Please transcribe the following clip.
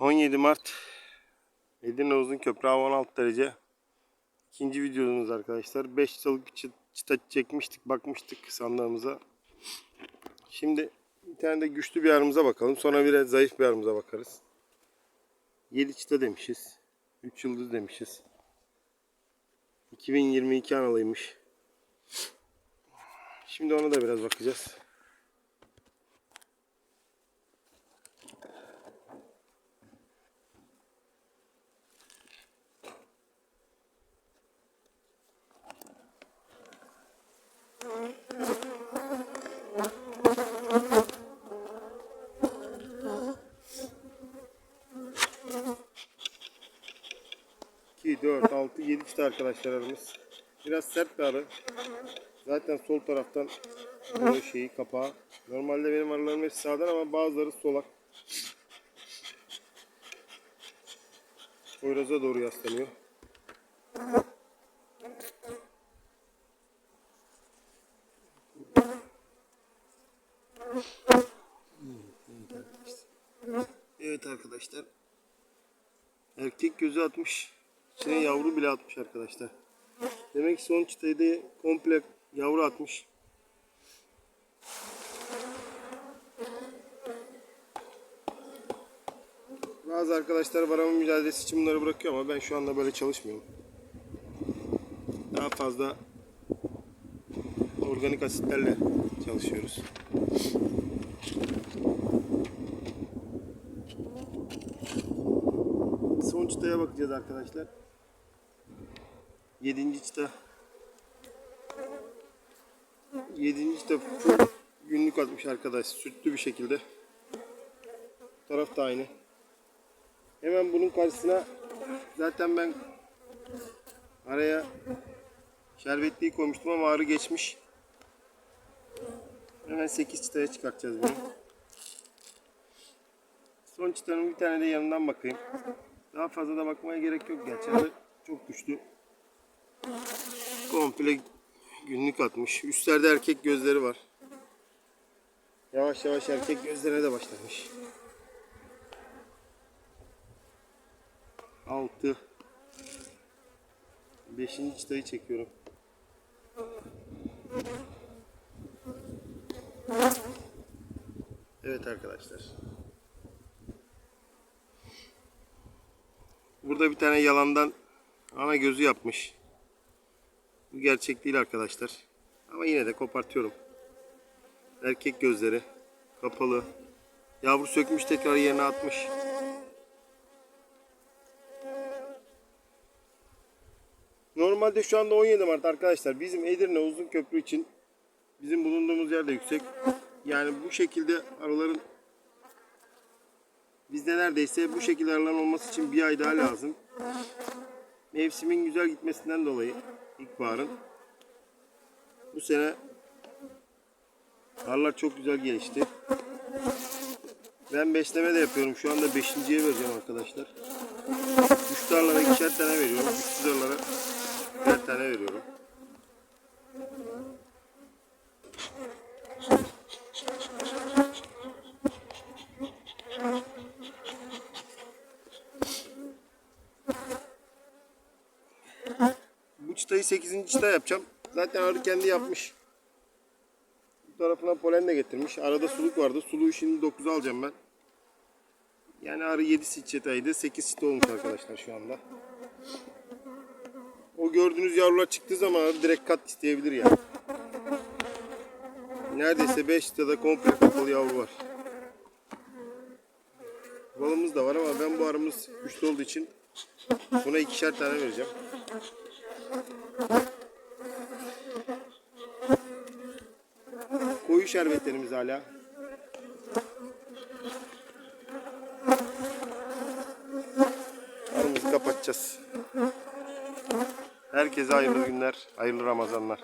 17 Mart Edirne Uzun Köprü hava 16 derece. İkinci videomuz arkadaşlar. 5 çıtalık bir çı- çıta çekmiştik, bakmıştık sandığımıza. Şimdi bir tane de güçlü bir arımıza bakalım. Sonra bir de zayıf bir arımıza bakarız. 7 çıta demişiz. 3 yıldız demişiz. 2022 analıymış. Şimdi ona da biraz bakacağız. İki, dört, altı, yedi çıta arkadaşlar aramız. Biraz sert bir arı. Zaten sol taraftan bu şeyi kapağı. Normalde benim arılarım hepsi sağdan ama bazıları solak. Poyraz'a doğru yaslanıyor. Evet arkadaşlar. Erkek gözü atmış. İçine yavru bile atmış arkadaşlar. Demek ki son çıtayı da komple yavru atmış. Bazı arkadaşlar varama mücadelesi için bunları bırakıyor ama ben şu anda böyle çalışmıyorum. Daha fazla organik asitlerle çalışıyoruz. Son çıtaya bakacağız arkadaşlar. Yedinci çıta. Yedinci full günlük atmış arkadaş. Sütlü bir şekilde. Bu taraf da aynı. Hemen bunun karşısına zaten ben araya şerbetliği koymuştum ama ağrı geçmiş. Hemen 8 çıtaya çıkartacağız bunu. Son çıtanın bir tane de yanından bakayım. Daha fazla da bakmaya gerek yok gerçi. Çok güçlü. Komple günlük atmış. Üstlerde erkek gözleri var. Yavaş yavaş erkek gözlerine de başlamış. 6 5. çıtayı çekiyorum. Evet arkadaşlar. Burada bir tane yalandan ana gözü yapmış. Bu gerçek değil arkadaşlar. Ama yine de kopartıyorum. Erkek gözleri kapalı. Yavru sökmüş tekrar yerine atmış. Normalde şu anda 17 Mart arkadaşlar. Bizim Edirne Uzun Köprü için bizim bulunduğumuz yer de yüksek. Yani bu şekilde arıların bizde neredeyse bu şekilde arıların olması için bir ay daha lazım. Mevsimin güzel gitmesinden dolayı ilkbaharın bu sene arılar çok güzel gelişti. Ben besleme de yapıyorum. Şu anda beşinciye vereceğim arkadaşlar. Güçlü arılara ikişer tane veriyorum. Güçsüz arılara birer tane veriyorum. Bu çıtayı 8. çıta yapacağım. Zaten arı kendi yapmış. Bu tarafına polen de getirmiş. Arada suluk vardı. Suluğu şimdi 9'a alacağım ben. Yani arı 7 çıtaydı. 8 çıta olmuş arkadaşlar şu anda. O gördüğünüz yavrular çıktığı zaman direkt kat isteyebilir yani. Neredeyse 5 çıtada komple kapalı yavru var. Balımız da var ama ben bu arımız güçlü olduğu için buna ikişer tane vereceğim. Koyu şerbetlerimiz hala. Arımızı kapatacağız. Herkese hayırlı günler, hayırlı Ramazanlar.